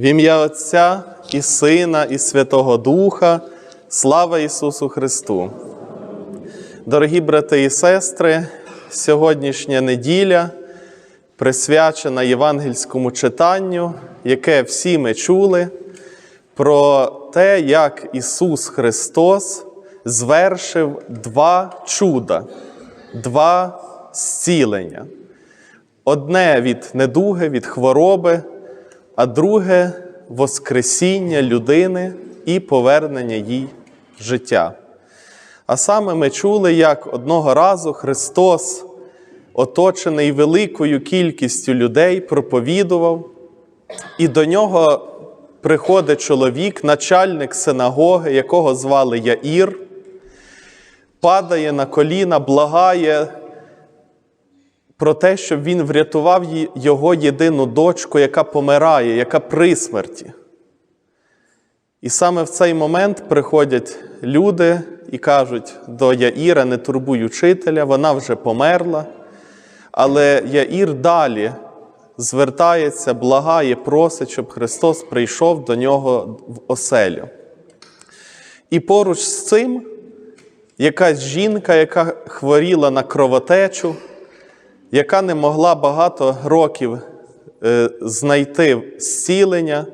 В ім'я Отця і Сина, і Святого Духа, слава Ісусу Христу. Дорогі брати і сестри, сьогоднішня неділя присвячена євангельському читанню, яке всі ми чули, про те, як Ісус Христос звершив два чуда, два зцілення. Одне від недуги, від хвороби, а друге Воскресіння людини і повернення їй життя. А саме ми чули, як одного разу Христос, оточений великою кількістю людей, проповідував, і до нього приходить чоловік, начальник синагоги, якого звали Яїр, падає на коліна, благає про те, щоб він врятував його єдину дочку, яка помирає, яка при смерті. І саме в цей момент приходять люди і кажуть до Яїра, не турбуй учителя, вона вже померла. Але Яїр далі звертається, благає, просить, щоб Христос прийшов до нього в оселю. І поруч з цим якась жінка, яка хворіла на кровотечу, яка не могла багато років е, знайти зцілення,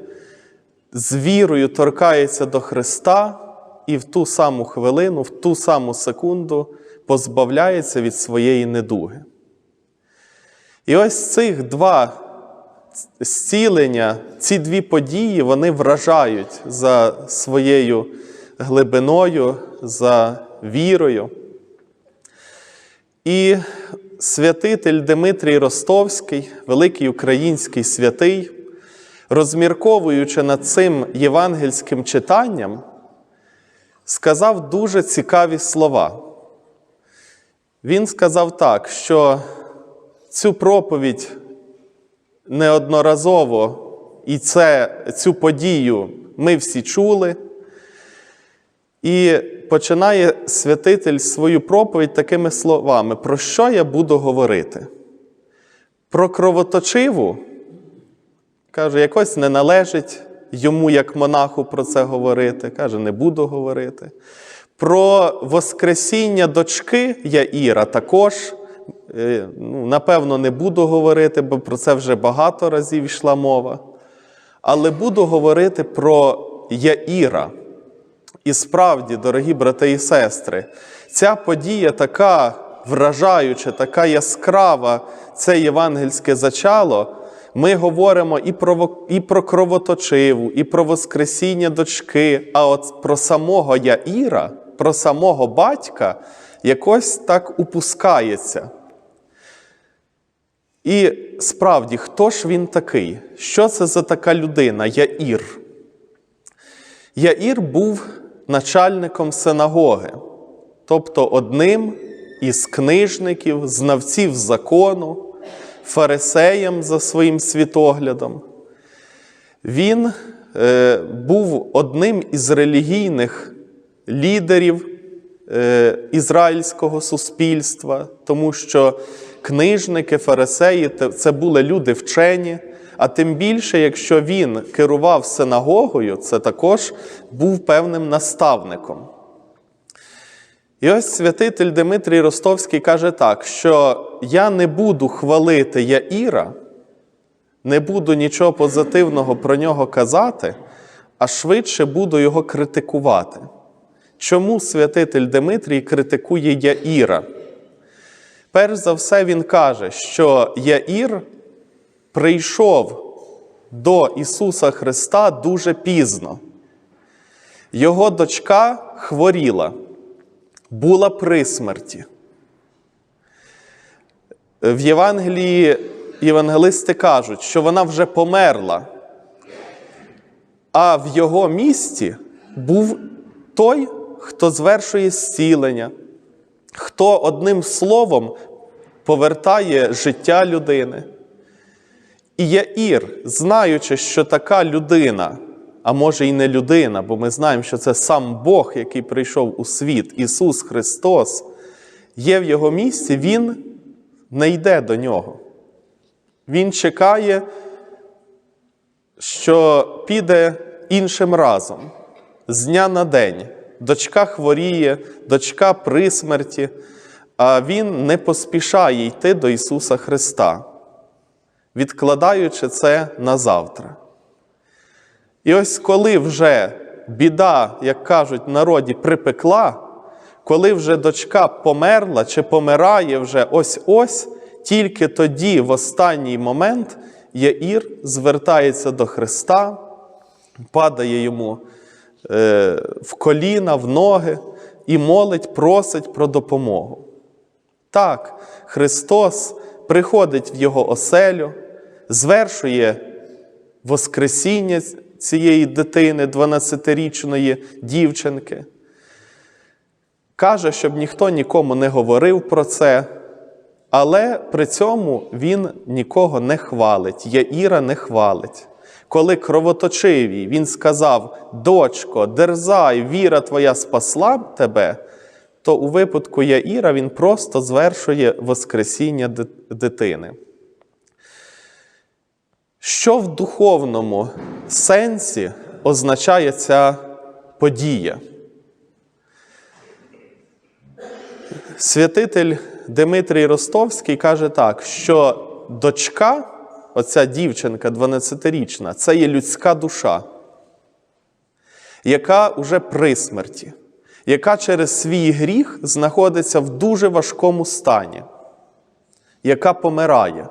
з вірою торкається до Христа і в ту саму хвилину, в ту саму секунду позбавляється від своєї недуги. І ось цих два зцілення, ці дві події, вони вражають за своєю глибиною, за вірою. І святитель Дмитрій Ростовський, великий український святий, розмірковуючи над цим євангельським читанням, сказав дуже цікаві слова. Він сказав так, що цю проповідь неодноразово і це, цю подію ми всі чули. І починає святитель свою проповідь такими словами: про що я буду говорити? Про кровоточиву, каже, якось не належить йому, як монаху, про це говорити. Каже, не буду говорити. Про Воскресіння дочки Яїра також, ну, напевно, не буду говорити, бо про це вже багато разів йшла мова. Але буду говорити про Яїра. І справді, дорогі брати і сестри, ця подія така вражаюча, така яскрава, це євангельське зачало. Ми говоримо і про і про кровоточиву, і про Воскресіння дочки, а от про самого Яїра, про самого батька якось так упускається. І справді, хто ж він такий? Що це за така людина, Яїр? Яїр був начальником синагоги, тобто одним із книжників, знавців закону, фарисеєм за своїм світоглядом. Він е, був одним із релігійних лідерів ізраїльського суспільства, тому що книжники, фарисеї це були люди вчені. А тим більше, якщо він керував синагогою, це також був певним наставником. І ось святитель Дмитрій Ростовський каже так, що я не буду хвалити Яїра, не буду нічого позитивного про нього казати, а швидше буду його критикувати. Чому святитель Дмитрій критикує Яїра? Перш за все, він каже, що Яїр прийшов до Ісуса Христа дуже пізно. Його дочка хворіла, була при смерті. В Євангелії євангелисти кажуть, що вона вже померла, а в його місті був той, хто звершує зцілення, хто одним словом повертає життя людини. І Яїр, знаючи, що така людина, а може і не людина, бо ми знаємо, що це сам Бог, який прийшов у світ, Ісус Христос, є в Його місці, Він не йде до нього. Він чекає, що піде іншим разом, з дня на день. Дочка хворіє, дочка при смерті, а він не поспішає йти до Ісуса Христа, відкладаючи це на завтра. І ось коли вже біда, як кажуть, народі припекла, коли вже дочка померла чи помирає вже ось-ось, тільки тоді, в останній момент, Яїр звертається до Христа, падає йому в коліна, в ноги і молить, просить про допомогу. Так, Христос приходить в Його оселю, звершує Воскресіння цієї дитини, 12-річної дівчинки. Каже, щоб ніхто нікому не говорив про це, але при цьому він нікого не хвалить, Яїра не хвалить. Коли кровоточивій, він сказав: Дочко, дерзай, віра твоя спасла тебе, то у випадку Яїра він просто звершує Воскресіння дитини. Що в духовному сенсі означає ця подія? Святитель Дмитрій Ростовський каже так, що дочка, оця дівчинка 12-річна, це є людська душа, яка уже при смерті, яка через свій гріх знаходиться в дуже важкому стані, яка помирає.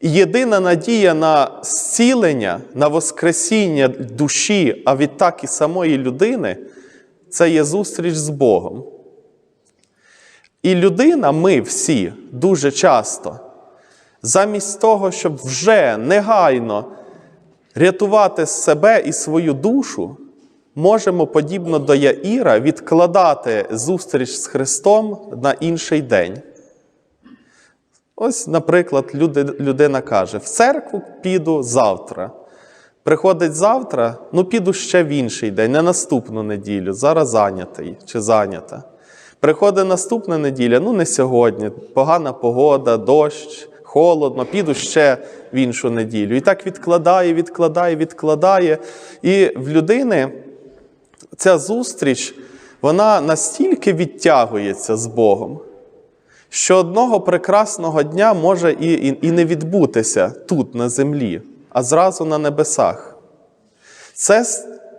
І єдина надія на зцілення, на воскресіння душі, а відтак і самої людини це є зустріч з Богом. І людина, ми всі дуже часто, замість того, щоб вже негайно рятувати себе і свою душу, можемо, подібно до Яїра, відкладати зустріч з Христом на інший день. Ось, наприклад, людина каже: в церкву піду завтра. Приходить завтра, ну піду ще в інший день, не наступну неділю, зараз зайнятий чи зайнята. Приходить наступна неділя, ну не сьогодні, погана погода, дощ, холодно, піду ще в іншу неділю. І так відкладає, відкладає, відкладає. І в людини ця зустріч, вона настільки відтягується з Богом що одного прекрасного дня може і, і, і не відбутися тут, на землі, а зразу на небесах. Це,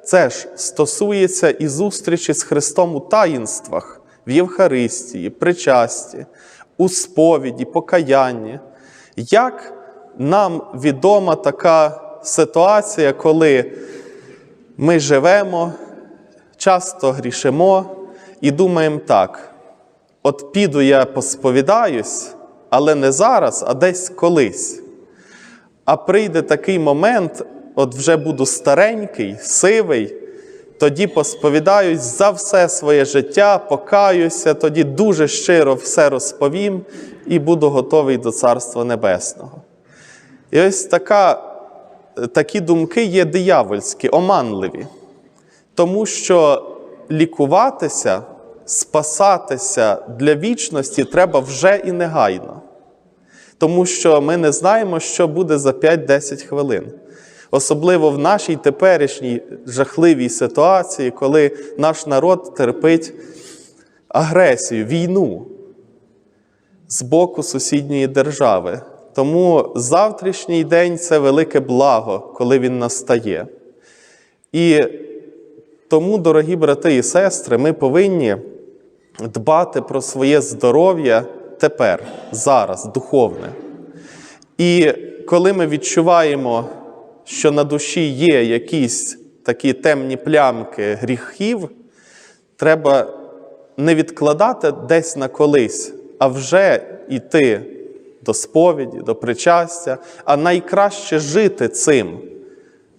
це ж стосується і зустрічі з Христом у таїнствах, в Євхаристії, причасті, у сповіді, покаянні. Як нам відома така ситуація, коли ми живемо, часто грішимо і думаємо так. От піду я посповідаюсь, але не зараз, а десь колись. А прийде такий момент, от вже буду старенький, сивий, тоді посповідаюсь за все своє життя, покаюся, тоді дуже щиро все розповім і буду готовий до Царства Небесного. І ось така, такі думки є диявольські, оманливі, тому що лікуватися спасатися для вічності треба вже і негайно. Тому що ми не знаємо, що буде за 5-10 хвилин. Особливо в нашій теперішній жахливій ситуації, коли наш народ терпить агресію, війну з боку сусідньої держави. Тому завтрашній день це велике благо, коли він настає. І тому, дорогі брати і сестри, ми повинні дбати про своє здоров'я тепер, зараз, духовне. І коли ми відчуваємо, що на душі є якісь такі темні плямки гріхів, треба не відкладати десь на колись, а вже йти до сповіді, до причастя, а найкраще жити цим.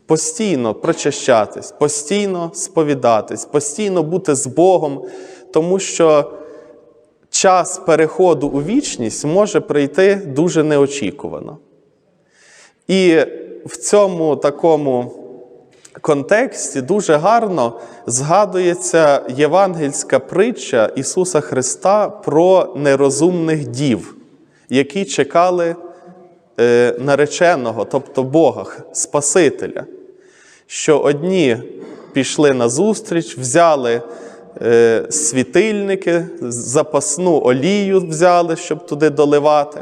Постійно прочищатись, постійно сповідатись, постійно бути з Богом, тому що час переходу у вічність може прийти дуже неочікувано. І в цьому такому контексті дуже гарно згадується євангельська притча Ісуса Христа про нерозумних дів, які чекали е, нареченого, тобто Бога, Спасителя. Що одні пішли на зустріч, взяли е, світильники, запасну олію взяли, щоб туди доливати,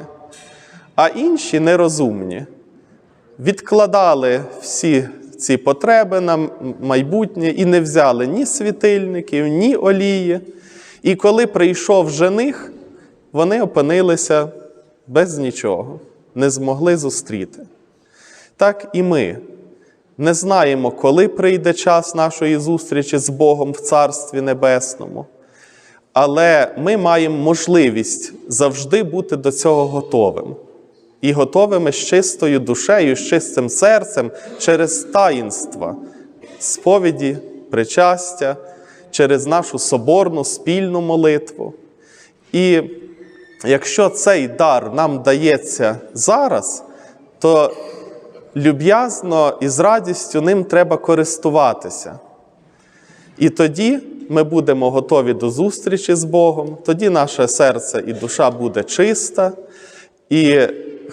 а інші нерозумні відкладали всі ці потреби на майбутнє і не взяли ні світильників, ні олії. І коли прийшов жених, вони опинилися без нічого, не змогли зустріти. Так і ми не знаємо, коли прийде час нашої зустрічі з Богом в Царстві Небесному. Але ми маємо можливість завжди бути до цього готовим. І готовими з чистою душею, з чистим серцем через таїнства, сповіді, причастя, через нашу соборну спільну молитву. І якщо цей дар нам дається зараз, то люб'язно і з радістю ним треба користуватися. І тоді ми будемо готові до зустрічі з Богом, тоді наше серце і душа буде чиста, і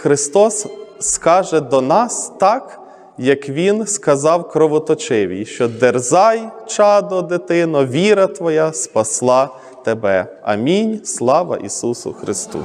Христос скаже до нас так, як Він сказав кровоточивій, що дерзай, чадо, дитино, віра твоя спасла тебе. Амінь. Слава Ісусу Христу!